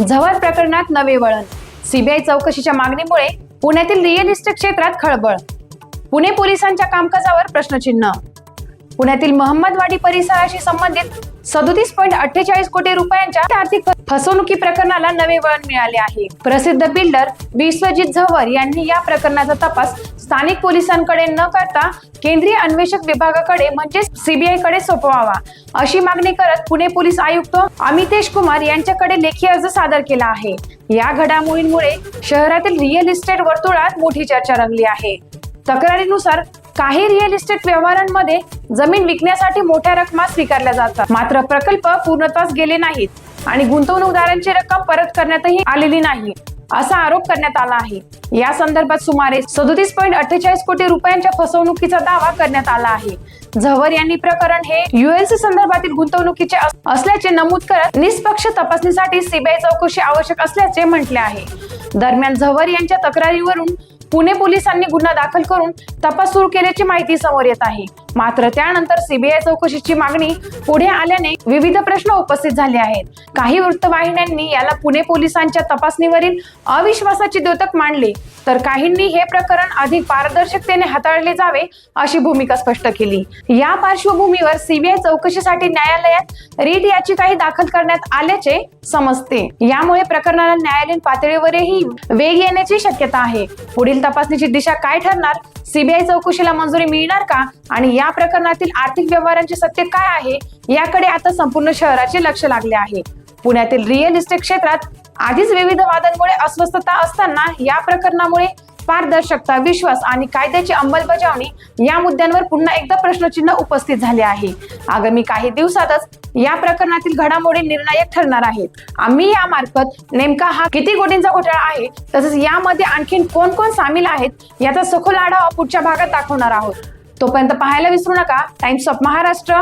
झवर प्रकरणात नवे वळण. सीबीआय चौकशीच्या मागणीमुळे पुण्यातील रिअल इस्टेट क्षेत्रात खळबळ. पुणे पोलिसांच्या कामकाजावर प्रश्नचिन्ह. पुण्यातील महम्मदवाडी परिसराशी संबंधित सदोतीस पॉईंट अठ्ठेचाळीस कोटी रुपयांच्या आर्थिक फसवणुकी प्रकरणाला नवे वळण मिळाले आहे. प्रसिद्ध बिल्डर विश्वजित झवर यांनी या प्रकरणाचा तपास स्थानिक पोलिसांकडे न करता केंद्रीय अन्वेषक विभागाकडे म्हणजे सीबीआयकडे सोपवावा. अशी मागणी करत पुणे पोलीस आयुक्त अमितेश कुमार यांच्याकडे लेखी अर्ज सादर केला आहे. या घडामोडींमुळे शहरातील रिअल इस्टेट वर्तुळात मोठी चर्चा रंगली आहे. तक्रारीनुसार काही रिअल इस्टेट व्यवहारांमध्ये जमीन विकण्यासाठी मोठ्या रकमा स्वीकारल्या जातात. मात्र प्रकल्प पूर्णत्वास गेले नाहीत आणि गुंतवणूकदारांची रक्कम परत करण्यातही आलेली नाही. असा आरोप करण्यात आला आहे. या संदर्भात सुमारे सदोतीस पॉईंट अठ्ठेचाळीस कोटी रुपयांच्या फसवणुकीचा दावा करण्यात आला आहे. झवर यांनी प्रकरण हे युएलसी संदर्भातील गुंतवणुकीचे असल्याचे नमूद करत निष्पक्ष तपासणीसाठी सीबीआय चौकशी आवश्यक असल्याचे म्हटले आहे. दरम्यान झवर यांच्या तक्रारीवरून पुणे पोलिसांनी गुन्हा दाखल करून तपास सुरू केल्याची माहिती समोर येत आहे. मात्र त्यानंतर सीबीआय चौकशीची मागणी पुढे आल्याने विविध प्रश्न उपस्थित झाले आहेत. काही वृत्तवाहिन्यांनी याला पुणे पोलिसांच्या तपासणीवरील अविश्वासाचे द्योतक मांडले. तर काहींनी हे प्रकरण अधिक पारदर्शकतेने हाताळले जावे अशी भूमिका स्पष्ट केली. या पार्श्वभूमीवर सीबीआय चौकशीसाठी न्यायालयात रीट याचिकाही दाखल करण्यात आल्याचे समजते. यामुळे प्रकरणाला न्यायालयीन पातळीवरही वेग येण्याची शक्यता आहे. पुढील तपासणीची दिशा काय ठरणार? सीबीआय चौकशीला मंजुरी मिळणार का? आणि या या प्रकरणातील आर्थिक व्यवहारांचे सत्य काय आहे याकडे आता संपूर्ण शहराचे लक्ष लागले आहे. पुण्यातील रिअल इस्टेट क्षेत्रात आधीच विविध वादांमुळे अस्वस्थता असताना या प्रकरणामुळे पारदर्शकता विश्वास आणि कायद्याची अंमलबजावणी या मुद्द्यांवर पुन्हा एकदा प्रश्नचिन्ह उपस्थित झाले आहे. आगामी काही दिवसातच या प्रकरणातील घडामोडी निर्णायक ठरणार आहेत. आम्ही यामार्फत नेमका हा किती कोटींचा घोटाळा आहे तसेच यामध्ये आणखीन कोण कोण सामील आहेत याचा सखोल आढावा पुढच्या भागात दाखवणार आहोत. तोपर्यंत पाहायला विसरू नका. Times of Maharashtra